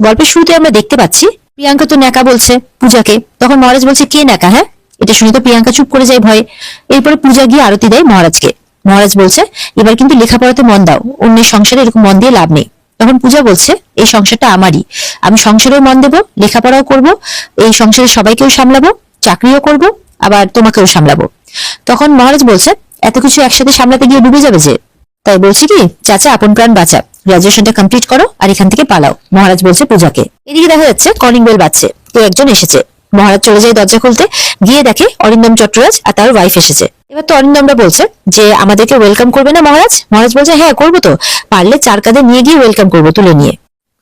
গল্পের শুরুতে আমরা দেখতে পাচ্ছি, প্রিয়াঙ্কা তো ন্যাকা বলছে পূজাকে। তখন মহারাজ বলছে, কে ন্যাকা হ্যাঁ? এটা শুনে তো প্রিয়াঙ্কা চুপ করে যায় ভয়ে। এরপরে পূজা গিয়ে আরতি দেয় মহারাজকে। মহারাজ বলছে, এবার কিন্তু লেখাপড়াতে মন দাও, অন্যের সংসারে এরকম মন দিয়ে লাভ নেই। তখন পূজা বলছে, এই সংসারটা আমারই। আমি সংসারেও মন দেবো, লেখাপড়াও করব, এই সংসারে সবাইকেও সামলাবো, চাকরিও করব, আবার তোমাকেও সামলাবো। তখন মহারাজ বলছে, এত কিছু একসাথে সামলাতে গিয়ে ডুবে যাবে যে? তাই বলছি কি চাচা আপন প্রাণ বাঁচা গ্রাজুয়েশনটা কমপ্লিট করো আর এখান থেকে পালাও। মহারাজ বলছে পূজাকে। এদিকে দেখা যাচ্ছে কলিং বেল বাজছে। তো একজন এসেছে। মহারাজ চলে যায় দরজা খুলতে। গিয়ে দেখে অরিন্দম চট্টরাজ আর তার ওয়াইফ এসেছে। এবার তো অরিন্দমরা বলছে যে, আমাদেরকে ওয়েলকাম করবে না মহারাজ? মহারাজ বলছে হ্যাঁ করব তো। পারলে চার কাঁধে নিয়ে গিয়ে ওয়েলকাম করব তুলে নিয়ে।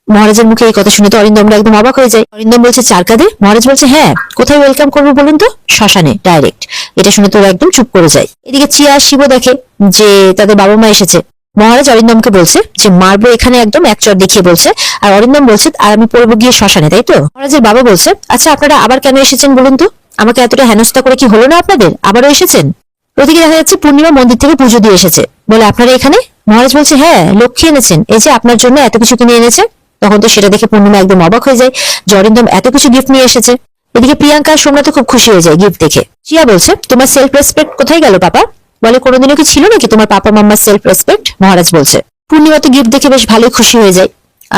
মহারাজের মুখে এই কথা শুনে তো অরিন্দমরা একদম অবাক হয়ে যায়। অরিন্দম বলছে, চার কাঁধে? মহারাজ বলছে হ্যাঁ। কোথায় ওয়েলকাম করব বলুন তো? শ্মশানে ডাইরেক্ট এটা শুনে তো একদম চুপ করে যায়। এদিকে চিয়া শিব দেখে যে তাদের বাবা মা এসেছে। মহারাজ অরিন্দমকে বলছে যে, মারবো এখানে একদম এক চর দেখিয়ে বলছে। আর অরিন্দম বলছে, আর আমি পড়ব গিয়ে শ্মশানে, তাই তো? মহারাজের বাবা বলছে আচ্ছা আপনারা আবার কেন এসেছেন বলুন তো? আমাকে এতটা হেনস্থা করে কি হলো না আপনাদের? আবারও এসেছেন? ওদিকে দেখা যাচ্ছে, পূর্ণিমা মন্দির থেকে পুজো দিয়ে এসেছে। বলে, আপনারা এখানে? মহারাজ বলছে হ্যাঁ লক্ষ্মী এনেছেন। এই যে, আপনার জন্য এত কিছু কিনে এনেছে। তখন তো সেটা দেখে পূর্ণিমা একদম অবাক হয়ে যায়। যে অরিন্দম এত কিছু গিফট নিয়ে এসেছে। এদিকে প্রিয়াঙ্কা আর সোমনাথ খুব খুশি হয়ে যায় গিফট দেখে। চিয়া বলছে, তোমার সেলফ রেসপেক্ট কোথায় গেল পাপা? বলে, কোনোদিনও কি ছিল নাকি তোমার পাপা মাম্মার সেলফ রেসপেক্ট মহারাজ বলছে, পূর্ণিমা তো গিফট দেখে বেশ ভালোই খুশি হয়ে যায়।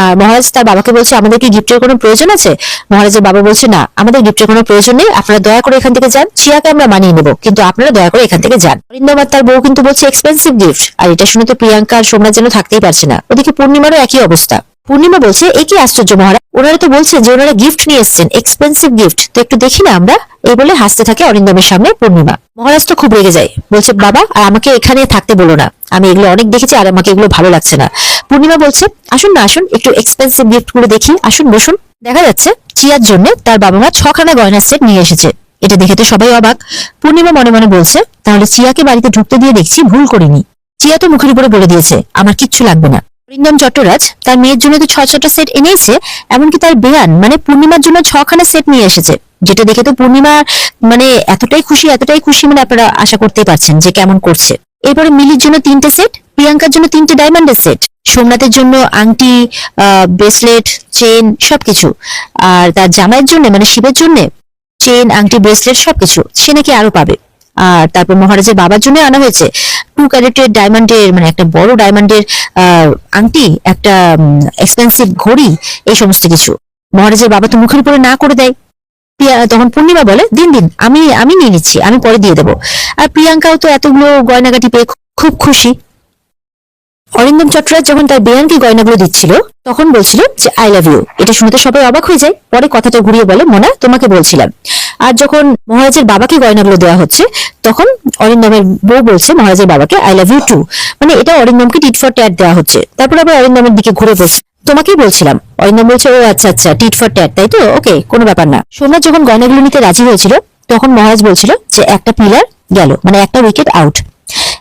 আর মহারাজ তার বাবাকে বলছে আমাদের কি গিফটের কোনো প্রয়োজন আছে? মহারাজের বাবা বলছে, না, আমাদের গিফটের কোনো প্রয়োজন নেই। আপনারা দয়া করে এখান থেকে যান। চিয়াকে আমরা মানিয়ে নেব, কিন্তু আপনারা দয়া করে এখান থেকে যান। অরিন্দম আর তার বউ কিন্তু বলছে এক্সপেন্সিভ গিফট আর এটা শুনে তো প্রিয়াঙ্কা আর সোমনাথ যেন থাকতেই পারছে না। ওদিকে পূর্ণিমারও একই অবস্থা। পূর্ণিমা বলছে, এ কি আশ্চর্য মহারাজ? ওনারা তো বলছে যে ওনারা গিফট নিয়ে এসেছেন এক্সপেন্সিভ গিফট তো একটু দেখি না আমরা, এই বলে হাসতে থাকে অরিন্দমের সামনে পূর্ণিমা। মহারাজ তো খুব রেগে যায়, বলছে, বাবা, আর আমাকে এখানে থাকতে বলো না। আমি এগুলো অনেক দেখেছি আর আমাকে এগুলো ভালো লাগছে না। পূর্ণিমা বলছে, আসুন না, আসুন, একটু এক্সপেন্সিভ গিফটগুলো দেখি। আসুন, বসুন। দেখা যাচ্ছে, চিয়ার জন্য তার বাবা মা ছখানা গয়নার সেট নিয়ে এসেছে। এটা দেখে তো সবাই অবাক। পূর্ণিমা মনে মনে বলছে, তাহলে চিয়াকে বাড়িতে ঢুকতে দিয়ে দেখছি, ভুল করিনি। চিয়া তো মুখের উপরে বলে দিয়েছে, আমার কিচ্ছু লাগবে না। অরিন্দম চট্টরাজ, তার মেয়ের জন্য তো ছ ছটা সেট এনেছে, এমনকি তার বেয়ান মানে পূর্ণিমার জন্য ছখানা সেট নিয়ে এসেছে, যেটা দেখে তো পূর্ণিমা মানে এতটাই খুশি এতটাই খুশি মানে আপনারা আশা করতেই পারছেন যে কেমন করছে। এরপরে মিলির জন্য তিনটে সেট প্রিয়াঙ্কার জন্য তিনটে ডায়মন্ডের সেট সোমনাথের জন্য আংটি ব্রেসলেট চেন সবকিছু, আর তার জামাইয়ের জন্য মানে শিবের জন্য চেন আংটি ব্রেসলেট সবকিছু, সে নাকি আরও পাবে। আর তারপর মহারাজের বাবার জন্য আনা হয়েছে। টু ক্যারেটের ডায়মন্ডের মানে একটা বড় ডায়মন্ডের আংটি, একটা এক্সপেন্সিভ ঘড়ি, এই সমস্ত কিছু। মহারাজের বাবা তো মুখের উপরে না করে দেয়। তখন পূর্ণিমা বলে, দিন দিন, আমি আমি নিয়ে নিচ্ছি, আমি পরে দিয়ে দেবো। আর প্রিয়াঙ্কাও তো এতগুলো গয়নাগাটি পেয়ে খুব খুশি। অরিন্দম চট্টরাজ যখন তার বেয়ানকে গয়নাগুলো দিচ্ছিল, তখন বলছিল যে আই লাভ ইউ এটা শুনতে সবাই অবাক হয়ে যায়। পরে কথাটা ঘুরিয়ে বলে, মোনা, তোমাকে বলছিলাম। আর যখন মহারাজের বাবাকে গয়নাগুলো দেওয়া হচ্ছে, তখন অরিন্দমের বউ বলছে, মহারাজের বাবাকে আই লাভ ইউ টু মানে এটা অরিন্দমকে টিট ফর ট্যাট দেওয়া হচ্ছে। তারপর আবার অরিন্দমের দিকে ঘুরে বলছে, তোমাকেই বলছিলাম। অরিন্দম বলছে, ও আচ্ছা আচ্ছা টিট ফর ট্যাট তাই তো? ওকে কোনো ব্যাপার না। সোমনাথ যখন গয়নাগুলো নিতে রাজি হয়েছিল, তখন মহারাজ বলছিল যে একটা পিলার গেল মানে একটা উইকেট আউট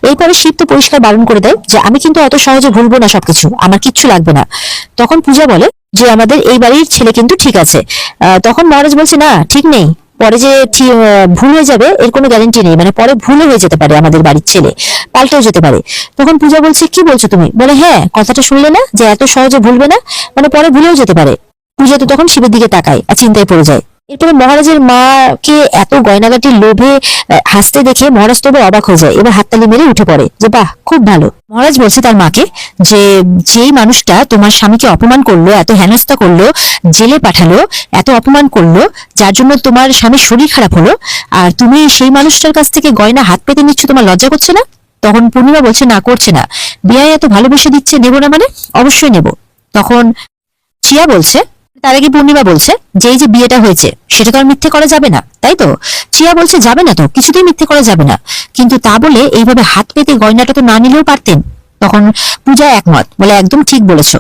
এরপরে শিব তো পরিষ্কার বারণ করে দেয় যে, আমি কিন্তু অত সহজে ভুলবো না সবকিছু, আমার কিচ্ছু লাগবে না। তখন পূজা বলে যে, আমাদের এই বাড়ির ছেলে কিন্তু ঠিক আছে। তখন মহারাজ বলছে, না, ঠিক নেই। পরে যে ভুল হয়ে যাবে, এর কোনো গ্যারেন্টি নেই। মানে পরে ভুল হয়ে যেতে পারে আমাদের বাড়ির ছেলে, পাল্টেও যেতে পারে। তখন পূজা বলছে, কি বলছো তুমি? বলে হ্যাঁ কথাটা শুনলে না যে এত সহজে ভুলবে না? মানে পরে ভুলেও যেতে পারে। পূজা তো তখন শিবের দিকে তাকায় আর চিন্তায় পড়ে যায়। এরপরে মহারাজের মাকে এত গয়নাগাটির লোভে হাসতে দেখে মহারাজ তবে অবাক হয়ে যায়, এবার হাততালি মেরে উঠে পড়ে যে, বাহ, খুব ভালো। মহারাজ বলছে তার মাকে যে, যেই মানুষটা তোমার স্বামীকে অপমান করল, এত হেনস্থা করল, জেলে পাঠালো, এত অপমান করল, যার জন্য তোমার স্বামীর শরীর খারাপ হলো, আর তুমি সেই মানুষটার কাছ থেকে গয়না হাত পেতে নিচ্ছ তোমার লজ্জা করছে না? তখন পূর্ণিমা বলছে, না, করছে না। বিয়ায় এত ভালোবেসে দিচ্ছে, নেব না মানে? অবশ্যই নেব। তখন চিয়া বলছে তার আগে পূর্ণিমা বলছে যে এই যে বিয়েটা হয়েছে, সেটা তো আর মিথ্যে করা যাবে না, তাই তো? চিয়া বলছে, যাবে না তো, কিছুতেই মিথ্যে করা যাবে না। কিন্তু তা বলে এইভাবে হাত পেতে গয়নাটা তো না নিলেও পারতেন। তখন পূজা একমত, বলে একদম ঠিক বলেছ।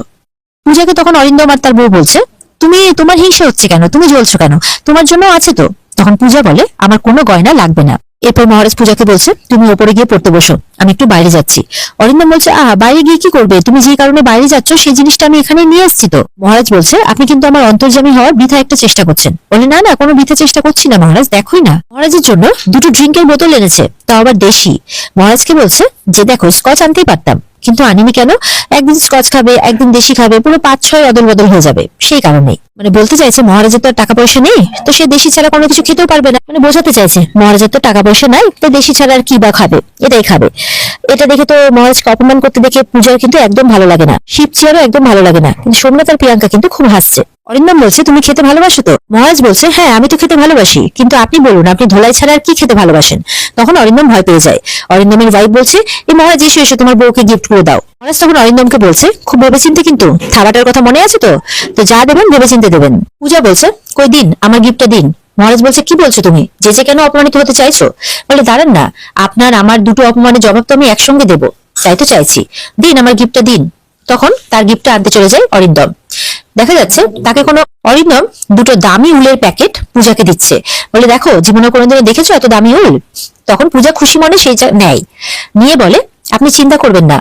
পূজাকে তখন অরিন্দম তার বউ বলছে, তুমি তোমার হিংসা হচ্ছে কেন? তুমি জ্বলছো কেন? তোমার জন্য আছে তো? তখন পূজা বলে, আমার কোনো গয়না লাগবে না। এরপর মহারাজ পূজাকে বলছে, তুমি ওপরে গিয়ে পড়তে বসো, আমি একটু বাইরে যাচ্ছি। অরিন্দম বলছে, আহ, বাইরে গিয়ে কি করবে? তুমি যে কারণে বাইরে যাচ্ছ, সেই জিনিসটা আমি এখানে নিয়ে এসেছি তো। মহারাজ বলছে, আপনি কিন্তু আমার অন্তর্জামী হওয়ার বৃথা একটা চেষ্টা করছেন। বলে, না না, কোনো বৃথা চেষ্টা করছি না মহারাজ, দেখোই না। মহারাজের জন্য দুটো ড্রিঙ্কের বোতল এনেছে, তাও আবার দেশি। মহারাজকে বলছে, যে দেখো, স্কচ আনতেই পারতাম। কিন্তু আনিনি কেন? একদিন স্কচ খাবে, একদিন দেশি খাবে, পুরো পাঁচ ছয় অদল বদল হয়ে যাবে। সেই কারণে। মানে বলতে চাইছে, মহারাজের তো টাকা পয়সা নেই, তো সে দেশি ছাড়া কোনো কিছু খেতেও পারবে না। মানে বোঝাতে চাইছে, মহারাজের তো টাকা পয়সা নাই, তো দেশি ছাড়া আর কি বা খাবে? এটাই খাবে। এটা দেখে তো মহারাজকে অপমান করতে দেখে পূজার কিন্তু একদম ভালো লাগে না। শিব চেয়ারও একদম ভালো লাগে না। কিন্তু সোমনাথ আর প্রিয়াঙ্কা কিন্তু খুব হাসছে। অরিন্দম বলছে, তুমি খেতে ভালোবাসো তো? মহারাজ বলছে হ্যাঁ আমি তো খেতে ভালোবাসি। কিন্তু আপনি বলুন, আপনি ধোলাই ছাড়া আর কি খেতে ভালোবাসেন? তখন অরিন্দম ভয় পেয়ে যায়। অরিন্দমের ওয়াইফ বলছে এই মহারাজ, এসে এসে, তোমার বউকে গিফট করে দাও। মহারাজ তখন অরিন্দমকে বলছে, খুব ভেবেচিন্তে কিন্তু খাবারটার কথা মনে আছে তো? তো যা দেবেন, ভেবেচিন্তে দেবেন। পূজা বলছে, কই দিন, আমার গিফটটা দিন। মহারাজ বলছে, কি বলছো তুমি? যে যে কেন অপমানিত হতে চাইছো? বলে, দাঁড়ান না, আপনার, আমার দুটো অপমানের জবাব তো আমি একসঙ্গে দেবো। তাই তো চাইছি। দিন, আমার গিফটটা দিন। তখন তার গিফটটা আনতে চলে যায় অরিন্দম। দেখা যাচ্ছে তাকে কোনো অরিন্দম দুটো দামি উলের প্যাকেট পূজাকে দিচ্ছে। বলে, দেখো জীবনে কোনোদিনও দেখেছ এত দামি উল? তখন পূজা খুশি মনে সেই নেয়। নিয়ে বলে, আপনি চিন্তা করবেন না।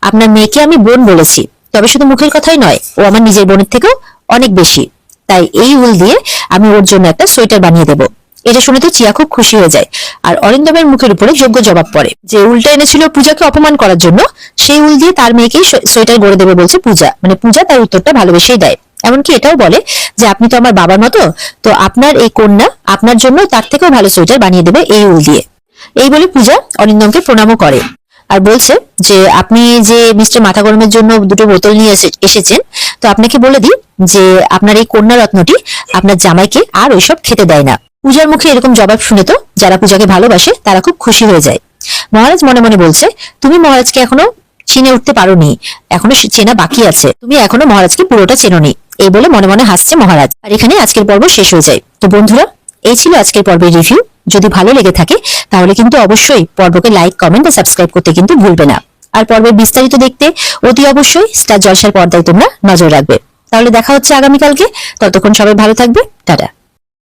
আপনার মেয়েকে আমি বোন বলেছি। তবে শুধু মুখের কথাই নয়, ও আমার নিজের বোনের থেকেও অনেক বেশি। তাই এই উল দিয়ে আমি ওর জন্য একটা সোয়েটার বানিয়ে দেবো। এটা শুনে তো চিয়া খুব খুশি হয়ে যায়। আর অরিন্দমের মুখের উপরে যোগ্য জবাব পড়ে। যে উলটা এনেছিল পূজাকে অপমান করার জন্য, সেই উল দিয়ে তার মেয়েকেই সোয়েটার গড়ে দেবে বলছে পূজা। মানে পূজা তার উত্তরটা ভালোবেসেই দেয়। এমনকি এটাও বলে যে, আপনি তো আমার বাবার মতো, তো আপনার এই কন্যা আপনার জন্য তার থেকেও ভালো সোয়েটার বানিয়ে দেবে এই উল দিয়ে। এই বলে পূজা অরিন্দমকে প্রণামও করে। আর বলছে যে, আপনি যে মিস্টার মাথা গরমের জন্য দুটো বোতল নিয়ে এসে- এসেছেন, তো আপনাকে বলে দিই যে, আপনার এই কন্যা রত্নটি আপনার জামাইকে আর ওইসব খেতে দেয় না। পূজার মুখে এরকম জবাব শুনে তো যারা পূজাকে ভালোবাসে, তারা খুব খুশি হয়ে যায়। মহারাজ মনে মনে বলছে, তুমি মহারাজকে এখনও চিনে উঠতে পারোনি, এখনও চেনা বাকি আছে। তুমি এখনও মহারাজকে পুরোটা চেনোনি। এই বলে মনে মনে হাসছে মহারাজ। আর এখানে আজকের পর্ব শেষ হয়ে যায়। তো বন্ধুরা, এই ছিল আজকের পর্বের রিভিউ যদি ভালো লেগে থাকে, তাহলে কিন্তু অবশ্যই পর্বকে লাইক কমেন্ট আর সাবস্ক্রাইব করতে কিন্তু ভুলবে না। আর পর্বের বিস্তারিত দেখতে অতি অবশ্যই স্টার জলসার পর্দায় তোমরা নজর রাখবে। তাহলে দেখা হচ্ছে আগামীকালকে। ততক্ষণ সবাই ভালো থাকবে। টাটা।